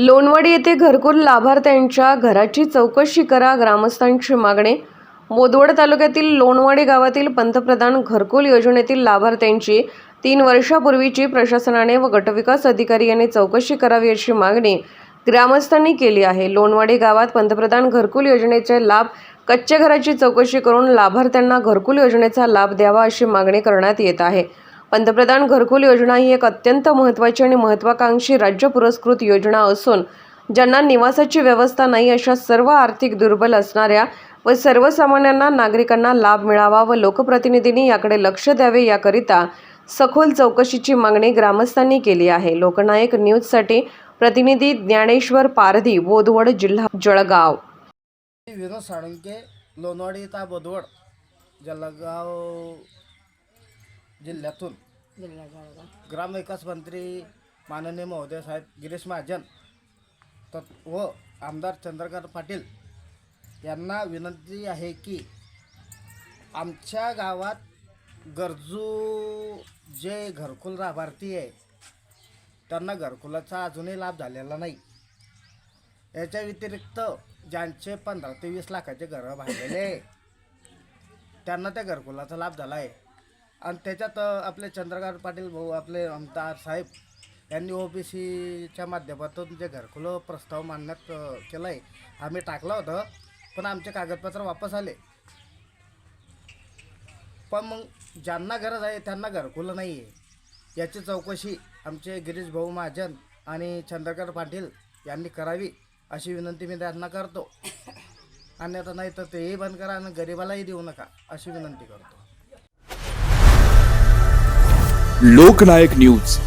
लोणवाडी येथे घरकुल लाभार्थ्यांच्या घराची चौकशी करा ग्रामस्थांची मागणी. बोदवड तालुक्यातील लोणवाडी गावातील पंतप्रधान घरकुल योजनेतील लाभार्थ्यांची तीन वर्षापूर्वीची प्रशासनाने व गटविकास अधिकारी यांनी चौकशी करावी अशी मागणी ग्रामस्थांनी केली आहे. लोणवाडी गावात पंतप्रधान घरकुल योजनेचे लाभ कच्च्या घराची चौकशी करून लाभार्थ्यांना घरकुल योजनेचा लाभ द्यावा अशी मागणी करण्यात येत आहे. पंतप्रधान घरकुल योजना ही एक अत्यंत महत्त्वाची आणि महत्त्वाकांक्षी राज्य पुरस्कृत योजना असून ज्यांना निवासाची व्यवस्था नाही अशा सर्व आर्थिक दुर्बल असणाऱ्या व सर्वसामान्यांना नागरिकांना लाभ मिळावा व लोकप्रतिनिधींनी याकडे लक्ष द्यावे याकरिता सखोल चौकशीची मागणी ग्रामस्थांनी केली आहे. लोकनायक न्यूजसाठी प्रतिनिधी ज्ञानेश्वर पारधी बोधवड जिल्हा जळगाव. विनोद साळुंके लोणवाडी ता बोधवड जळगाव जिल्ह्यातून ग्रामविकास मंत्री माननीय महोदय साहेब गिरीश महाजन तत् व आमदार चंद्रकांत पाटील यांना विनंती आहे की आमच्या गावात गरजू जे घरकुल लाभार्थी आहे त्यांना घरकुलाचा अजूनही लाभ झालेला नाही. याच्या व्यतिरिक्त ज्यांचे पंधरा ते वीस लाखाचे घरं बांधलेले आहे, त्यांना त्या घरकुलाचा लाभ झाला आहे. आणि त्याच्यात आपले चंद्रकांत पाटील भाऊ आपले आमदार साहेब यांनी ओ बी सीच्या माध्यमातून जे घरकुलं प्रस्ताव मांडण्यात केला आहे आम्ही टाकलं होतं पण आमचे कागदपत्र वापस आले. पण मग ज्यांना गरज आहे त्यांना घरकुलं नाही आहे याची चौकशी आमचे गिरीश भाऊ महाजन आणि चंद्रकांत पाटील यांनी करावी अशी विनंती मी त्यांना करतो. अन्यथा नाही तर तेही बंद करा आणि गरिबालाही देऊ नका अशी विनंती करतो. लोकनायक न्यूज.